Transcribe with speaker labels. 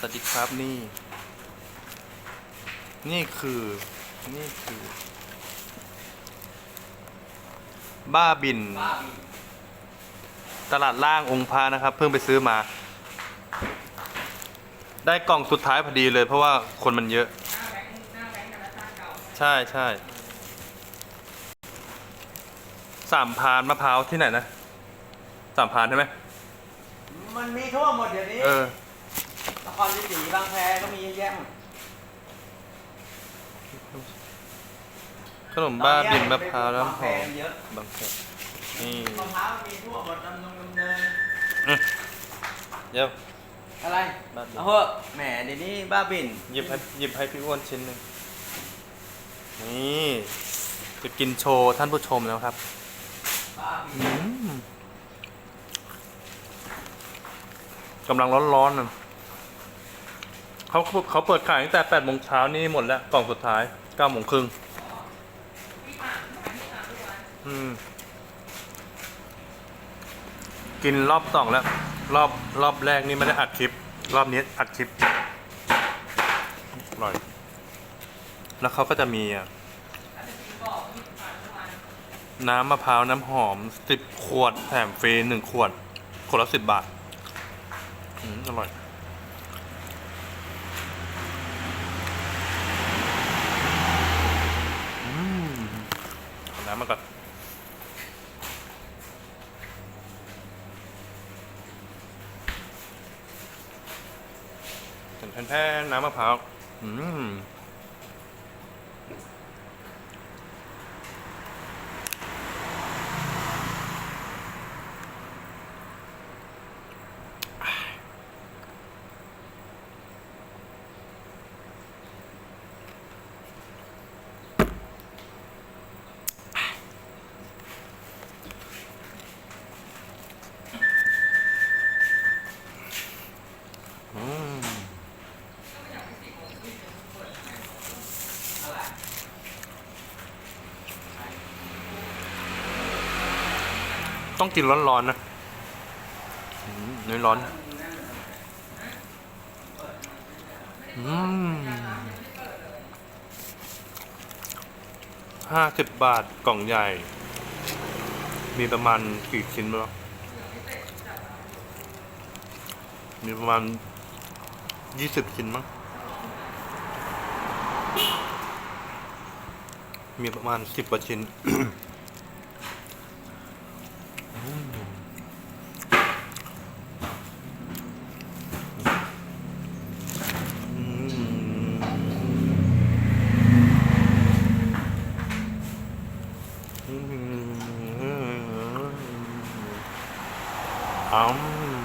Speaker 1: สวัสดีครับนี่ นี่คือ นี่คือ บ้าบิน
Speaker 2: บ้าบิน
Speaker 1: ตลาดล่างองค์พระนะครับ เพิ่งไปซื้อมา ได้กล่องสุดท้ายพอดีเลยเพราะว่าคนมันเยอะ
Speaker 2: หน้าแบงค์หน้าแบงค์ธนาคารเก่า
Speaker 1: ใช่ใช่สามพานมะพร้าวที่ไหนนะ สามพานใช่ไหม
Speaker 2: มันมีทั่วหมดเดี๋ยวนี้
Speaker 1: เออ
Speaker 2: น ครศรีบางแพก็มีเยอะแยะหมด
Speaker 1: ขนมบ้าบินมะพร้าว
Speaker 2: บาง
Speaker 1: น้ำห
Speaker 2: แพ
Speaker 1: อม
Speaker 2: เยอะ
Speaker 1: บางแคนี่
Speaker 2: มะพร้าวมีทั่วหมดดำนงดำเนิน
Speaker 1: เดี๋ยว
Speaker 2: อะไร
Speaker 1: บ้าบิน
Speaker 2: เอาเหอะแหมเดี๋ยวนี้บ้าบิน
Speaker 1: หยิบให้หยิบให้พี่อ้วนชิ้นหนึ่งนี่จะกินโชว์ท่านผู้ชมแล้วครับ
Speaker 2: บ้าบิน
Speaker 1: อืมกำลังร้อนๆนะ เขาเขาเปิดขายตั้งแต่แปดโมงเช้านี่หมดแล้วกล่องสุดท้ายเก้าโมงครึ่งอืมกินรอบสองแล้ว รอบรอบแรกนี่ไม่ได้อัดคลิป รอบนี้อัดคลิปอร่อย แล้วเขาก็จะมีอะน้ำมะพร้าวน้ำหอมสิบขวดแถมฟรีหนึ่งขวด ขวดละสิบบาท อืม อร่อย อืมเอา น้ำมาก่อนแผ่นแผ่นน้ำมะพร้าว อืม ต้องกินร้อนๆนะอืมนี่ร้อนอืมห้าสิบบาทกล่องใหญ่ มีประมาณกี่ชิ้นบ้างมีประมาณยี่สิบชิ้นมั้ง มีประมาณสิบกว่าชิ้น อืมอืม